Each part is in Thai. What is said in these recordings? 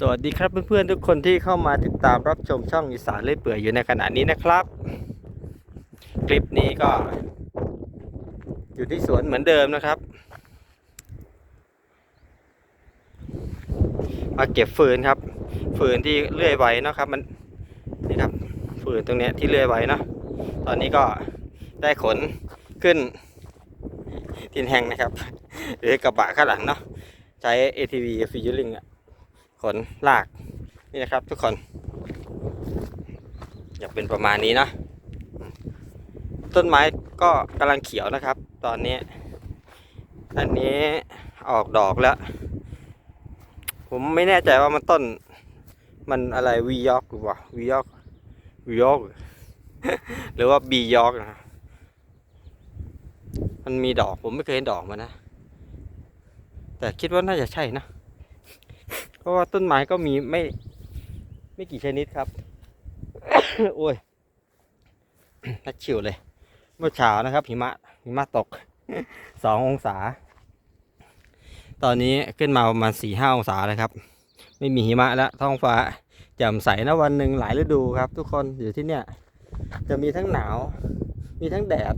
สวัสดีครับเพื่อนๆทุกคนที่เข้ามาติดตามรับชมช่องอีสานเล่อยเปื่อยอยู่ในขณะนี้นะครับ คลิปนี้ก็ อยู่ที่สวนเหมือนเดิมนะครับ มาเก็บฟืนครับ ฟืนที่เลื่อยไว้นะครับ มันนี่ครับ ฟืนตรงเนี้ยที่เลื่อยไว้เนาะตอนนี้ก็ได้ขนขึ้นทินแห้งนะครับหรือกระบะข้างหลังเนาะใช้ ATV ฟิวลิงอะ ขนลากนี่นะครับทุกคน อยากเป็นประมาณนี้นะต้นไม้ก็กำลังเขียวนะครับ ตอนนี้ อันนี้ออกดอกแล้ว ผมไม่แน่ใจว่ามันต้น มันอะไรวียอกหรือว่าวียอกวียอกหรือว่าบียอกนะมันมีดอกผมไม่เคยเห็นดอกมันนะ แต่คิดว่าน่าจะใช่นะ ราะว่าต้นไม้ก็มีไม่ไม่กี่ชนิดครับ โอ้ยนักชิวเลย เมื่อเช้านะครับหิมะหิมะตกสององศา ตอนนี้ขึ้นมาประมาณสี่ห้าองศาเลยครับ ไม่มีหิมะแล้วท้องฟ้าแจ่มใสนะวันหนึ่งหลายฤดูครับ ทุกคนอยู่ที่เนี่ย จะมีทั้งหนาว มีทั้งแดด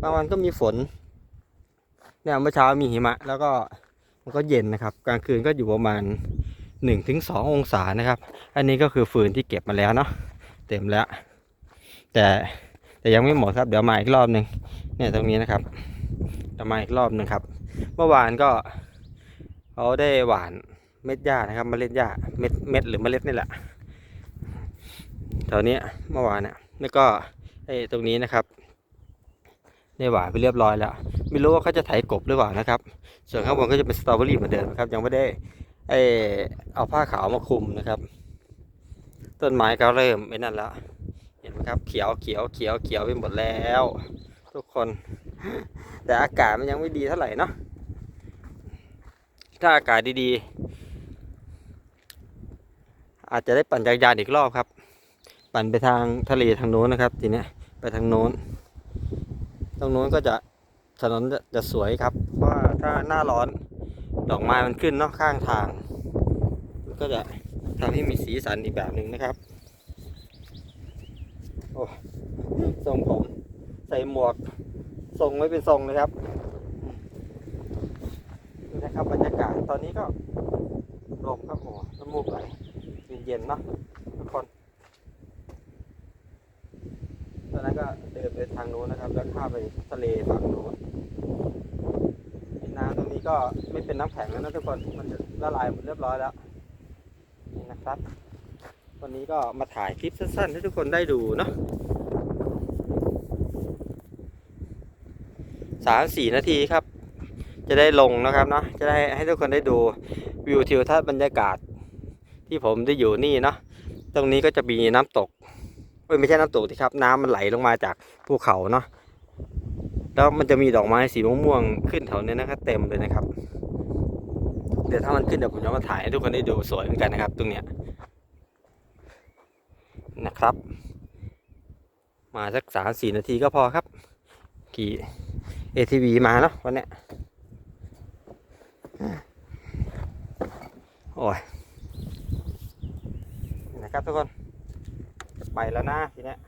บางวันก็มีฝนเนี่ยเมื่อเช้ามีหิมะ แล้วก็มันก็เย็นนะครับ กลางคืนก็อยู่ประมาณ หนึ่งถึงสององศานะครับ อันนี้ก็คือฟืนที่เก็บมาแล้วเนาะเต็มแล้ว แต่แต่ยังไม่หมดครับเดี๋ยวมาอีกรอบหนึ่งเนี่ยตรงนี้นะครับเดี๋ยวมาอีกรอบหนึ่งครับ เมื่อวานก็เขาได้หวานเม็ดหญ้านะครับเมล็ดหญ้าเม็ดเม็ดหรือเมล็ดนี่แหละแถวนี้เมื่อวานเนี่ยแล้วก็ไอ้ตรงนี้นะครับได้หวานไปเรียบร้อยแล้ว ไม่รู้ว่าเขาจะไถกบหรือเปล่านะครับ ส่วนข้างบนก็จะเป็นสตรอเบอรี่เหมือนเดิมนะครับ ยังไม่ได้ ไอเอาผ้าขาวมาคลุมนะครับ ต้นไม้ก็เริ่มไม่นั่นแล้วเห็นไหมครับเขียวเขียวเขียวเขียวไปหมดแล้ว ทุกคน แต่อากาศมันยังไม่ดีเท่าไหร่เนาะถ้าอากาศดีๆ อาจจะได้ปั่นจักรยานอีกรอบครับ ปั่นไปทางทะเลทางโน้นนะครับ ทีนี้ไปทางโน้น ตรงโน้นก็จะถนนจะจะสวยครับ เพราะว่าถ้าหน้าร้อน ดอกไม้มันขึ้นเนอกข้างทางมันก็จะทำให้มีสีสันอีกแบบหนึ่งนะครับโอ้ทรงผมใส่หมวกทรงไม่เป็นทรงเลยครับนี่นะครับบรรยากาศตอนนี้ก็ลมครับโอ้น้ำมูกไหลเย็นๆเนาะทุกคนตอนนั้นก็เดินไปทางโน้นนะครับ แล้วข้ามไปทะเลฝั่งโน้นน้ำตรง ก็ไม่เป็นน้ำแข็งแล้วนะทุกคน มันละลายหมดเรียบร้อยแล้วนี่นะครับ วันนี้ก็มาถ่ายคลิปสั้นๆ ให้ทุกคนได้ดูเนาะสามสี่นาทีครับ จะได้ลงนะครับเนาะ จะได้ให้ทุกคนได้ดูวิวทิวทัศน์บรรยากาศ ที่ผมได้อยู่นี่เนาะ ตรงนี้ก็จะมีน้ำตก ไม่ใช่น้ำตกที่ครับ น้ำมันไหลลงมาจากภูเขาเนาะ แล้วมันจะมีดอกไม้สีม่วงๆขึ้นแถวนี้นะครับเต็มเลยนะครับ เดี๋ยวถ้ามันขึ้นเดี๋ยวผมจะมาถ่ายให้ทุกคนได้ดูสวยเหมือนกันนะครับ ตรงเนี้ยนะครับ มาสักสามสี่นาทีก็พอครับขี่ ATV มาเนาะวันเนี้ยโอ้ยนะครับทุกคน ไปแล้วนะทีเนี้ย